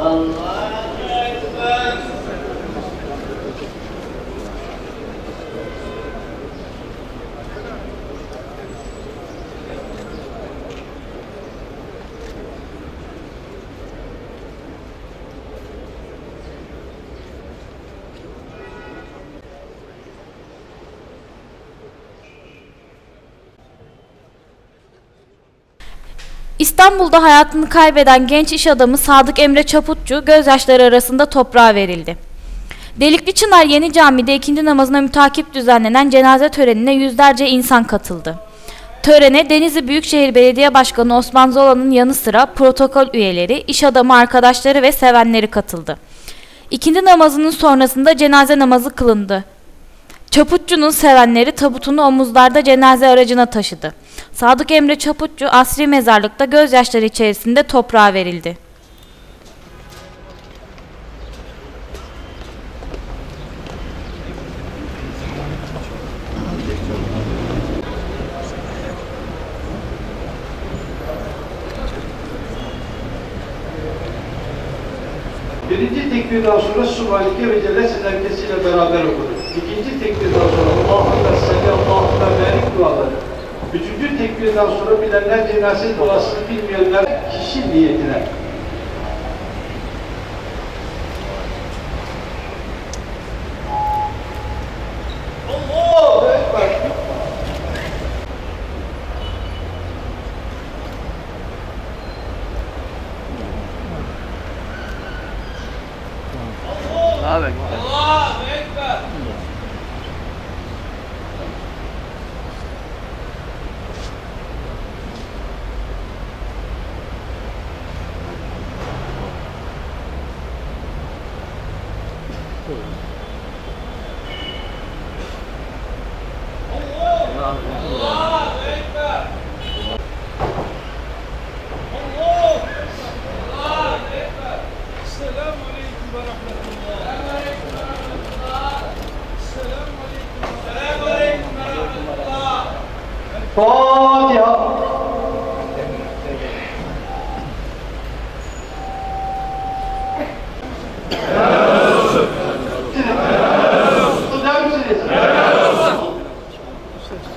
嗯。İstanbul'da hayatını kaybeden genç iş adamı Sadık Emre Çaputçu gözyaşları arasında toprağa verildi. Delikli Çınar Yeni Cami'de ikindi namazına mütakip düzenlenen cenaze törenine yüzlerce insan katıldı. Törene Denizli Büyükşehir Belediye Başkanı Osman Zola'nın yanı sıra protokol üyeleri, iş adamı arkadaşları ve sevenleri katıldı. İkindi namazının sonrasında cenaze namazı kılındı. Çaputçu'nun sevenleri tabutunu omuzlarda cenaze aracına taşıdı. Sadık Emre Çaputçu asri mezarlıkta gözyaşları içerisinde toprağa verildi. Birinci tekbirden sonra Subhaneke ve Celle herkesiyle beraber okunur. İkinci tekbirden sonra Allahümme Tekbirden sonra bilenler cenaze duasını bilmeyenler kişi niyetine. Allahu Ekber. Yeah.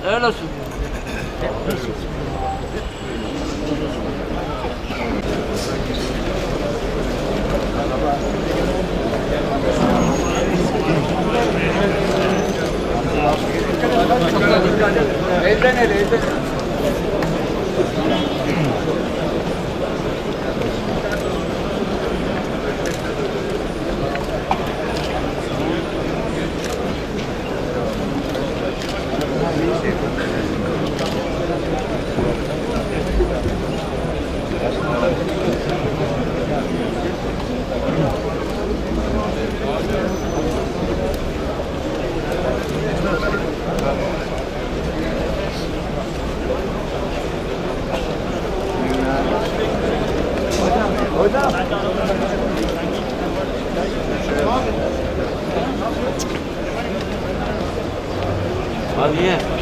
Öyle olsun. Elden ele, elden ele. 老弟